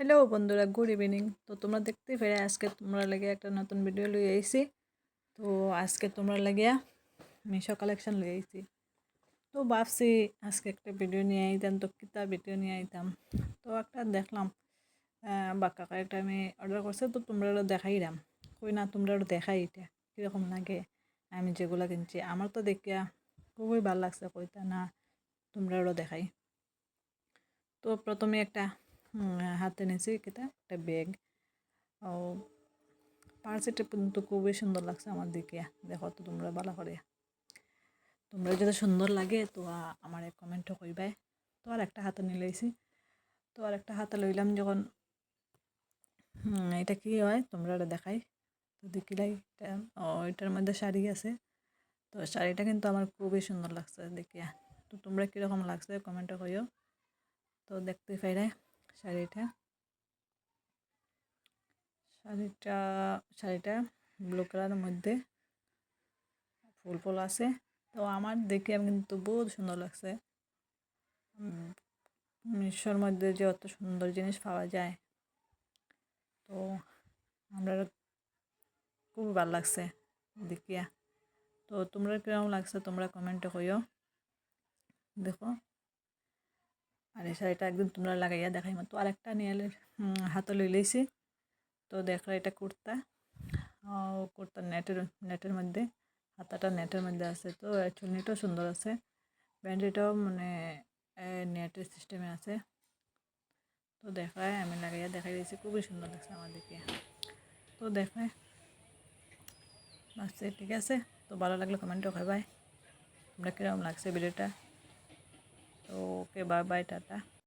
Hello বন্ধুরা, good evening. তো তোমরা দেখতে পেরে আজকে তোমরা লেগে একটা নতুন ভিডিও লই আইছি। তো আজকে তোমরা লাগিয়া মিশো কালেকশন লই আইছি। তো ভাবছি আজকে একটা ভিডিও নিয়ে আইতাম, তো কিতা ভিডিও নিয়ে আইতাম? তো একটা দেখলাম বা কাকা একটা আমি অর্ডার করছে, তো তোমরা দেখাইলাম কই না, তোমরা দেখাই এটা, কীরকম লাগে? আমি যেগুলো কিনছি, আমার তো দেখিয়া খুবই ভালো লাগছে, কইতা না তোমরা দেখাই। তো প্রথমে একটা হাতে নিয়েছি এটা একটা ব্যাগ ও পার্সিটা কিন্তু খুবই সুন্দর লাগছে আমার দিকে দেখো তো তোমরা ভালো করে তোমরা যদি সুন্দর লাগে তো আমার এক কমেন্টও করবে তো আর একটা হাতে নিলেছি তো আর একটা হাতে লইলাম যখন এটা কি হয় তোমরা এটা দেখাই তো দেখিলাই ও এটার মধ্যে শাড়ি আছে তো শাড়িটা কিন্তু আমার খুবই সুন্দর লাগছে দেখিয়া তো তোমরা কীরকম লাগছে কমেন্টও করিও তো দেখতে পাইরে শাড়িটা। শাড়িটা শাড়িটা ব্লু কালারের মধ্যে ফুল ফুল আছে। তো আমার দেখে আমি কিন্তু বহুত সুন্দর লাগছে। মিশোর মধ্যে যে অত সুন্দর জিনিস পাওয়া যায়। তো আমরা খুব ভালো লাগছে দেখিয়া। তো তোমরা কীরকম লাগছে তোমরা কমেন্টে কইও। দেখো। আর এই শাড়িটা একদিন তোমরা লাগাইয়া দেখাই মতো। আরেকটা নিয়ে হাতে লই লইছি। তো দেখো এটা কুর্তা। কুর্তা নেটের নেটের মধ্যে, হাতাটা নেটের মধ্যে আছে তো চুনিটাও সুন্দর আছে। ব্যান্ডিটাও মানে নেটের সিস্টেমে আছে। তো দেখায় আমি লাগাইয়া দেখাই দিয়েছি, খুবই সুন্দর লাগছে আমার দিকে তো দেখায় বাসছে ঠিক আছে? তো ভালো লাগলে কমেন্টও খাবাই তোমরা কীরকম লাগছে ভিডিওটা ওকে বাই বাই টাটা